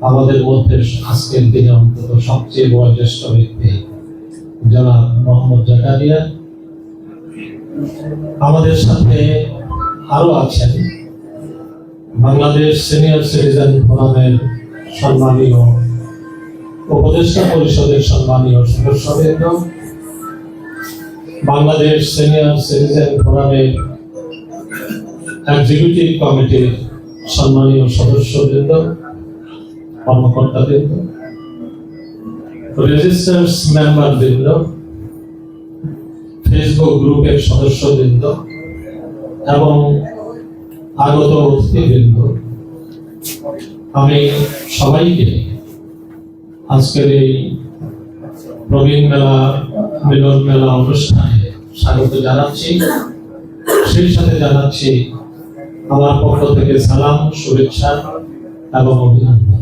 আমাদের মধ্যে আজকের দিনে অন্তত সবচেয়ে বয়োজ্যেষ্ঠ ব্যক্তি জনাব মোহাম্মদ জাকারিয়া। আমাদের সাথে আরও আছেন বাংলাদেশ সিনিয়র সিটিজেন ফোরামের সম্মানীয় উপদেষ্টা পরিষদের সম্মানীয় সদস্যবৃন্দ বাংলাদেশ সিনিয়র সিটিজেন ফোরামের এক্সিকিউটিভ কমিটির সম্মানীয় সদস্যবৃন্দ কর্মকর্তাবৃন্দ রেজিস্টার্স মেম্বার বৃন্দ ফেসবুক গ্রুপের সদস্যবৃন্দ এবং আগত অতিথিবৃন্দ, আমি সবাইকে আজকের এই প্রবীণ মেলা, মিলন মেলা অনুষ্ঠানে স্বাগত জানাচ্ছি। সেই সাথে জানাচ্ছি আমার পক্ষ থেকে সালাম, শুভেচ্ছা এবং অভিনন্দন।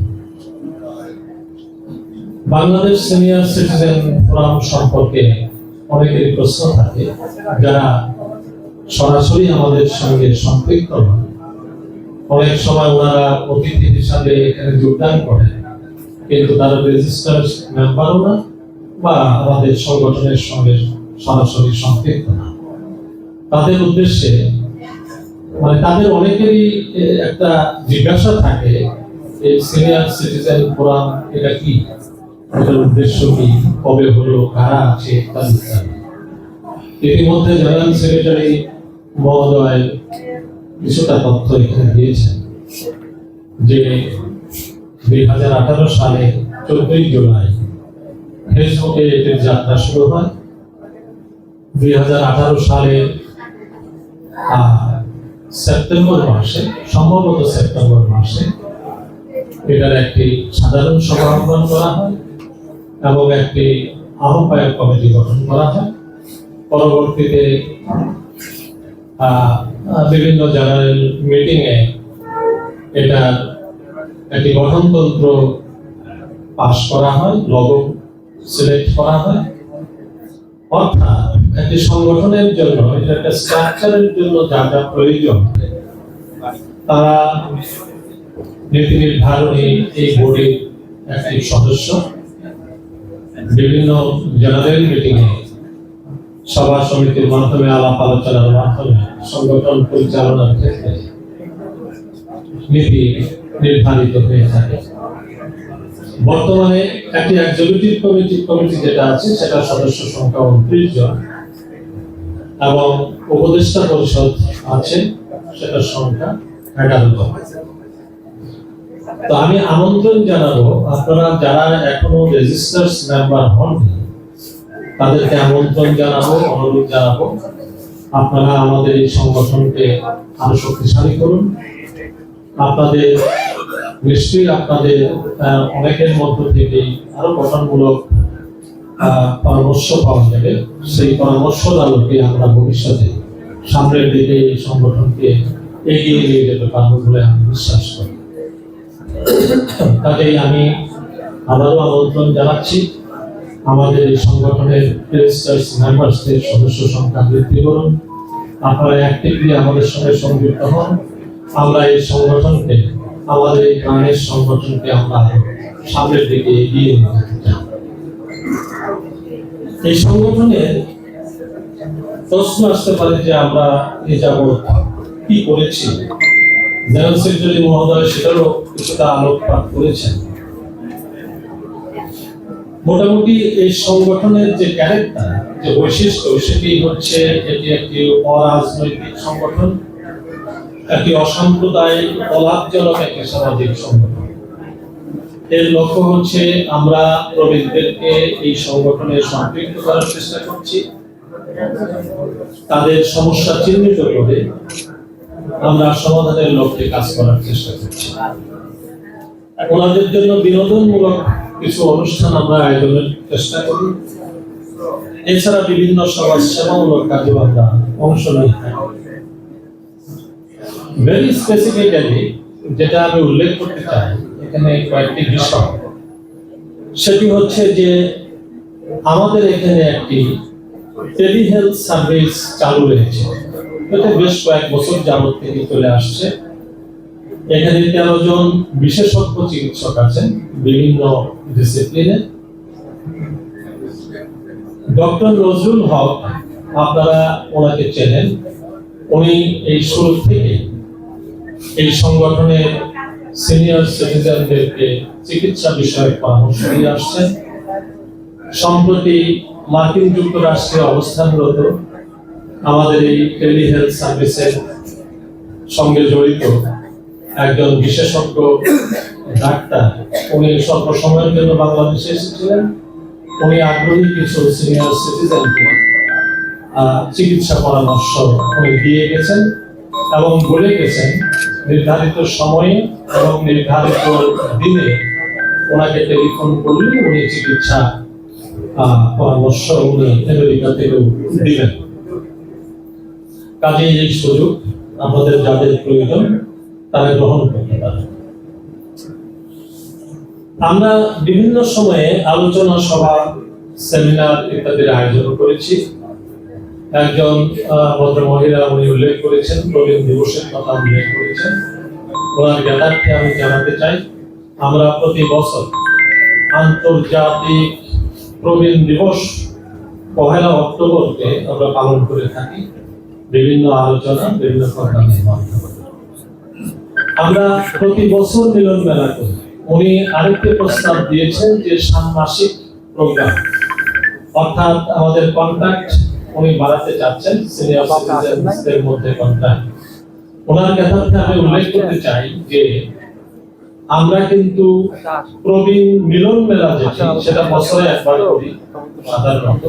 বাংলাদেশ সিনিয়র সিটিজেন ফোরাম সম্পর্কে অনেকের প্রশ্ন থাকে, যারা সরাসরি আমাদের সঙ্গে সম্পৃক্ত নন। অনেক সময় ওনারা অতিথি হিসাবে এখানে যোগদান করেন, কিন্তু তারা রেজিস্টার মেম্বারও না, বা আমাদের সংগঠনের সঙ্গে সরাসরি সম্পৃক্ত না। তাদের উদ্দেশ্যে মানে তাদের অনেকেরই একটা জিজ্ঞাসা থাকে সিনিয়র সিটিজেন ফোরাম এটা কি? এটার উদ্দেশ্য কি? কবে হলো? কারা আছে? ইতিমধ্যে জেনারেল সেক্রেটারি মহোদয় কিছুটা তথ্য এখানে দিয়েছেন যে দুই হাজার আঠারো সালে চোদ্দই জুলাই ফেসবুকে এটির যাত্রা শুরু হয়। দুই হাজার আঠারো সালে সেপ্টেম্বর মাসে, সম্ভবত সেপ্টেম্বর মাসে এটার একটি সাধারণ সভা আহ্বান করা হয়। এবং একটি আহ্বায়ক কমিটি গঠন করা হয়। পরবর্তীতে বিভিন্ন জেনারেল মিটিং এ এটার একটি গঠনতন্ত্র পাশ করা হয় লগো সিলেক্ট করা হয়। অর্থাৎ একটি সংগঠনের জন্য, এটা একটা স্ট্রাকচারের জন্য যা যা প্রয়োজন, তারা নীতি নির্ধারণী এই বোর্ডের একটি সদস্য। বিভিন্ন জেনারেল মিটিং সভা সমিতির মাধ্যমে আলাপ আলোচনার মাধ্যমে সংগঠন পরিচালনার ক্ষেত্রে নীতি নির্ধারিত হয়ে থাকে। বর্তমানে একটি এক্সিকিউটিভ কমিটি কমিটি যেটা আছে সেটা সদস্য সংখ্যা উনত্রিশ জন এবং উপদেষ্টা পরিষদ আছে, সেটার সংখ্যা এগারো জন। তো আমি আমন্ত্রণ জানাব, আপনারা যারা এখনও রেজিস্টার্স মেম্বার হন তাদেরকে আমন্ত্রণ জানাব, অনুরোধ জানাব, আপনারা আমাদের এই সংগঠনকে আরও শক্তিশালী করুন। আপনাদের নিশ্চয়ই আপনাদের অনেকের মধ্য থেকে আরও গঠনমূলক পরামর্শ পাওয়া যাবে। সেই পরামর্শের আলোকে আমরা ভবিষ্যতে সামনের দিকে এই সংগঠনকে এগিয়ে নিয়ে যেতে পারব বলে আমি বিশ্বাস করি। কাজেই আমি আবারও আমন্ত্রণ জানাচ্ছি। আমাদের এই সংগঠনের রেজিস্টার্স মেম্বার্সদের সদস্য সংখ্যা বৃদ্ধি করুন। আপনারা অ্যাক্টিভলি আমাদের সঙ্গে সংযুক্ত হন। আমরা এই সংগঠনকে, আমাদের এই প্রাণের সংগঠনকে আমরা সামনের দিকে এগিয়ে নিয়ে যেতে চাই। এই সংগঠনের প্রশ্ন আসতে পারে যে আমরা এ যাবৎ কি করেছি? জেনারেল মহোদয় সেটারও কিছুটা আলোকপাত করেছেন। মোটামুটি এই সংগঠনের যে ক্যারেক্টার যে বৈশিষ্ট্য, সেটি হচ্ছে এটি একটি অরাজনৈতিক সংগঠন, একটি অসাম্প্রদায়িক, অলাভজনক একটি সামাজিক সংগঠন। এর লক্ষ্য হচ্ছে আমরা প্রবীণদেরকে এই সংগঠনে সম্পৃক্ত করার চেষ্টা করছি। তাদের সমস্যা চিহ্নিত করে আমরা সমাধানের লক্ষ্যে কাজ করার চেষ্টা করছি। ওনাদের জন্য বিনোদনমূলক কিছু অনুষ্ঠান আমরা আয়োজনের চেষ্টা করি। এছাড়া বিভিন্ন সমাজ সেবামূলক কাজেও আমরা অংশ নিয়ে ভেরি স্পেসিফিক্যালি যেটা আমি উল্লেখ করতে চাই, এখানে কয়েকটি বিষয়। সেটি হচ্ছে যে আমাদের এখানে একটি টেলিহেলথ সার্ভিস চালু রয়েছে। এটা বেশ কয়েক বছর যাবত থেকে চলে আসছে। এখানে বিশেষজ্ঞ চিকিৎসক আছেন, বিভিন্ন ডিসিপ্লিনে ডক্টর নজরুল হক, আপনারা ওনাকে চেনেন। উনি এই শুরু থেকে এই সংগঠনের সিনিয়র সিটিজেনদেরকে চিকিৎসা বিষয়ক পরামর্শ দিয়ে আসছেন। সম্প্রতি মার্কিন যুক্তরাষ্ট্রে অবস্থানরত আমাদের এই টেলি হেলথ সার্ভিসের সঙ্গে জড়িত একজন বিশেষজ্ঞ ডাক্তার। উনি স্বল্প সময়ের জন্য বাংলাদেশে এসেছিলেন। উনি আগ্রহী কিছু সিনিয়র সিটিজেনকে চিকিৎসা পরামর্শ উনি দিয়ে গেছেন এবং বলে গেছেন, নির্ধারিত সময়ে এবং নির্ধারিত দিনে ওনাকে টেলিফোন করলে উনি চিকিৎসা পরামর্শ উনি আমেরিকা থেকেও দিবেন। কাজে এই সুযোগ আমাদের যাদের প্রয়োজন তারা গ্রহণ করতে পারে। আমরা বিভিন্ন সময়ে আলোচনা সভা সেমিনার ইত্যাদির আয়োজন করেছি। একজন আহ, ভদ্র মহিলা উনি উল্লেখ করেছেন প্রবীণ দিবসের কথা উল্লেখ করেছেন। ওনার জ্ঞাতার্থে আমি জানাতে চাই আমরা প্রতি বছর আন্তর্জাতিক প্রবীণ দিবস পহেলা অক্টোবরকে আমরা পালন করে থাকি। বিভিন্ন আলোচনা, বিভিন্ন আমরা প্রতি বছর মিলন মেলা করি। উনি আরেকটি প্রস্তাব দিয়েছেন যে ষান্মাসিক প্রোগ্রাম। অর্থাৎ আমাদের কন্ট্যাক্ট উনি বাড়াতে চাচ্ছেন সিনিয়র মধ্যে কন্ট্যাক্ট ওনার কথাতে আমি উল্লেখ করতে চাই যে, আমরা কিন্তু প্রবীণ মিলন মেলা যেটি, সেটা বছরে একবার করি, সাধারণত।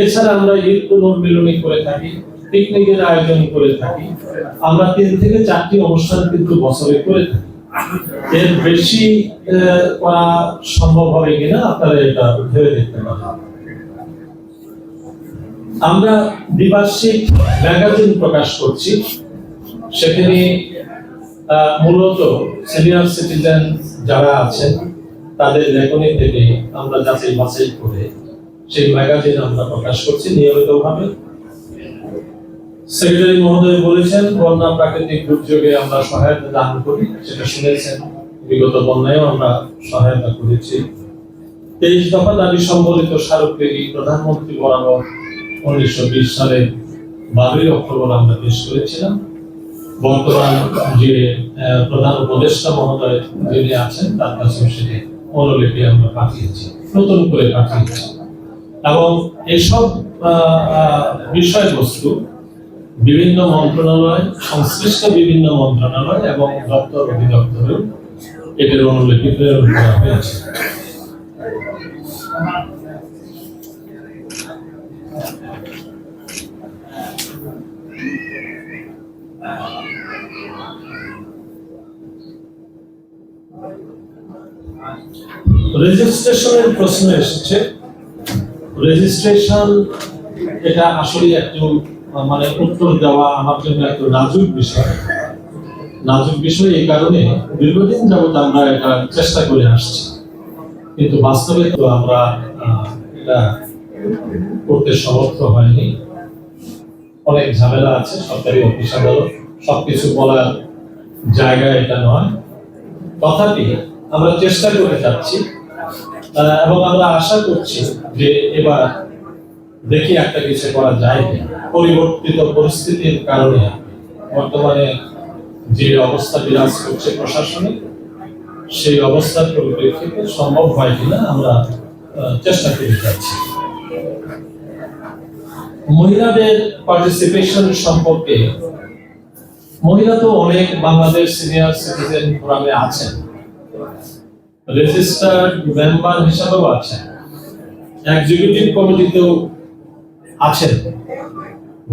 এছাড়া আমরা ঈদ পুনর্মিলনী করে থাকি। পিকনিকের আয়োজন করে থাকি। আমরা তিন থেকে চারটি অনুষ্ঠান কিন্তু বছরে করে থাকি। এর বেশি করা সম্ভব হবে কিনা আপনারা এটা ভেবে দেখতে পারেন। আমরা দ্বিবার্ষিক ম্যাগাজিন প্রকাশ করছি। সেখানে মূলত সিনিয়র সিটিজেন যারা আছেন, তাদের লেখনী থেকে আমরা যাচাই বাছাই করে সেই ম্যাগাজিন আমরা প্রকাশ করছি নিয়মিতভাবে। সেক্রেটারি মহোদয় বলেছেন, বন্যা প্রাকৃতিক দুর্যোগে আমরা সহায়তা দান করি, সেটা শুনেছেন। বিগত বন্যায়ও আমরা সহায়তা করেছি। তেইশ দফা দাবি সম্বলিত স্মারকলিপি প্রধানমন্ত্রী বরাবর উনিশশো বিশ সালের বারোই অক্টোবর আমরা পেশ করেছিলাম। বর্তমান যে প্রধান উপদেষ্টা মহোদয় যিনি আছেন, তার কাছে সেটি অনুলিপি আমরা পাঠিয়েছি, নতুন করে পাঠিয়েছি। এবং এসব বিষয়বস্তু বিভিন্ন মন্ত্রণালয়, সংশ্লিষ্ট বিভিন্ন মন্ত্রণালয় এবং দপ্তর অধিদপ্তরেও এটির অনুলিপি প্রেরণ করা হয়েছে। রেজিস্ট্রেশনের প্রশ্ন এসেছে। রেজিস্ট্রেশন এটা আসলে একটু মানে উত্তর দেওয়া আমার জন্য একটু নাজুক বিষয়। নাজুক বিষয় এই কারণে দীর্ঘদিন যাবত আমরা এটা চেষ্টা করে আসছি। কিন্তু বাস্তবে তো আমরা এটা করতে সমর্থ হয়নি। অনেক ঝামেলা আছে, সরকারি অফিস আদালত, সবকিছু বলার জায়গা এটা নয়। তথাপি আমরা চেষ্টা করে যাচ্ছি এবং আমরা আশা করছি যে এবার দেখি একটা কিছু করা যায়। পরিবর্তিত পরিস্থিতির কারণে বর্তমানে যে অবস্থা বিরাজ করছে প্রশাসনে সেই অবস্থার পরিপ্রেক্ষিতে সম্ভব হয় কিনা আমরা চেষ্টা করে যাচ্ছি। মহিলাদের পার্টিসিপেশন সম্পর্কে, মহিলা তো অনেক বাংলাদেশ সিনিয়র সিটিজেন ফোরামে আছেন। রেজিস্টার্ড মেম্বার হিসাবেও আছেন। এক্সিকিউটিভ কমিটিতেও আছেন।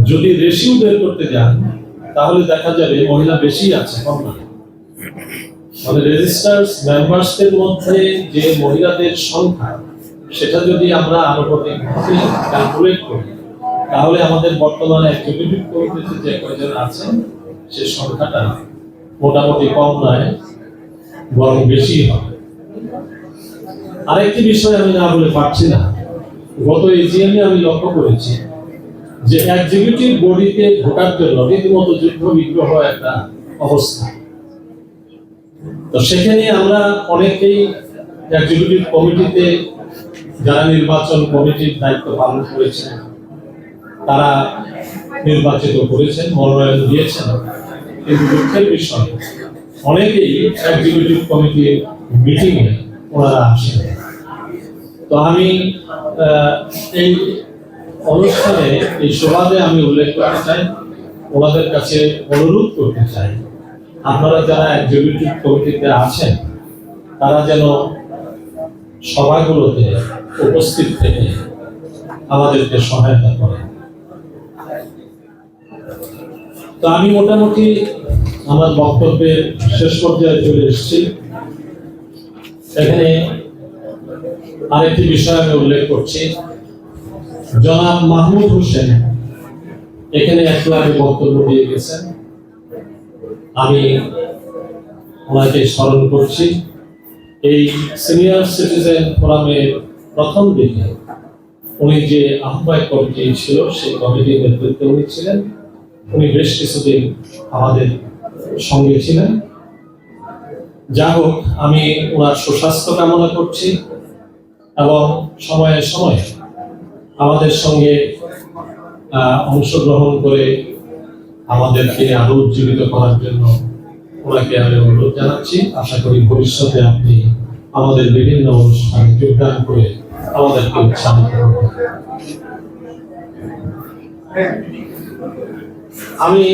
যদি রেশিও বের করতে যান, তাহলে দেখা যাবে মহিলা বেশি আছে কম না। মানে রেজিস্টার্স মেম্বার্সদের মধ্যে যে মহিলাদের সংখ্যা, সেটা যদি আমরা আনুপাতিকভাবে ক্যালকুলেট করি, তাহলে আমাদের বর্তমানে এক্সিকিউটিভ কমিটিতে যে কয়জন আছেন, সে সংখ্যাটা মোটামুটি কম নয়, বরং বেশি হবে। আরেকটি বিষয় আমি না বলে পারছি না। গত এজিএমে আমি লক্ষ্য করেছি যে এক্সিকিউটিভ বডিতে ঢোকার জন্য রীতিমতো যুদ্ধ বিগ্রহ একটা অবস্থা। তো সেখানে আমরা অনেকেই এক্সিকিউটিভ কমিটিতে যারা নির্বাচন কমিটির দায়িত্ব পালন করেছেন, তারা নির্বাচিত করেছেন, মনোনয়ন দিয়েছেন। কিন্তু দুঃখের বিষয়, অনেকেই এক্সিকিউটিভ কমিটির মিটিংয়ে ওনারা আসেন তো আমি এই অনুষ্ঠানে, এই সভাতে আমি উল্লেখ করতে চাই, ওনাদের কাছে অনুরোধ করতে চাই, আপনারা যারা এক্সিকিউটিভ কমিটিতে আছেন, তারা যেন সভাগুলোতে উপস্থিত থেকে আমাদেরকে সহায়তা করেন। তো আমি মোটামুটি আমার বক্তব্যের শেষ পর্যায়ে চলে এসেছি। এখানে আরেকটি বিষয় আমি উল্লেখ করছি। জনাব মাহমুদ হোসেন, এখানে একটু আগে বক্তব্য দিয়ে গেছেন। আমি ওনাকে স্মরণ করছি। এই সিনিয়র সিটিজেন ফোরামের প্রথম দিকে উনি যে আহ্বায়ক কমিটি ছিল, সেই কমিটির নেতৃত্বে উনি ছিলেন। উনি বেশ কিছুদিন আমাদের সঙ্গে ছিলেন। যা হোক, আমি ওনার সুস্বাস্থ্য কামনা করছি। এবং সময়ে সময়ে আমাদের সঙ্গে অংশগ্রহণ করে আমাদেরকে আরও উজ্জীবিত করার জন্য ওনাকে আমি অনুরোধ জানাচ্ছি। আশা করি ভবিষ্যতে আপনি আমাদের বিভিন্ন অনুষ্ঠানে যোগদান করে আমাদেরকে উৎসাহিত করবেন। আমি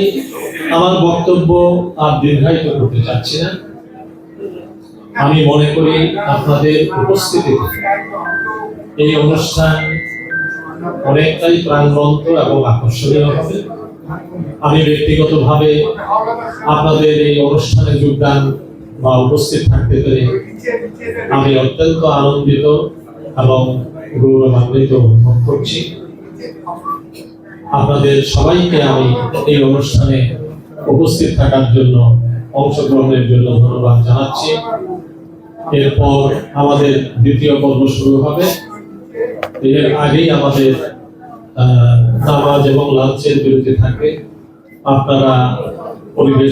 আমার বক্তব্য আর দীর্ঘায়িত করতে চাচ্ছি না। আমি মনে করি আপনাদের উপস্থিতিতে এই অনুষ্ঠান অনেকটাই প্রাণবন্ত এবং আকর্ষণীয় হবে। আমি ব্যক্তিগতভাবে আপনাদের এই অনুষ্ঠানে যোগদান বা উপস্থিত থাকতে পেরে আমি অত্যন্ত আনন্দিত এবং গৌরবান্বিত অনুভব করছি। আপনাদের সবাইকে আমি এই অনুষ্ঠানে উপস্থিত থাকার জন্য, অংশগ্রহণের জন্য ধন্যবাদ জানাচ্ছি। এরপর আমাদের দ্বিতীয় পর্ব শুরু হবে। এর আগেই আমাদের নামাজ এবং লাঞ্চের বিরতি থাকে। আপনারা পরিবেশ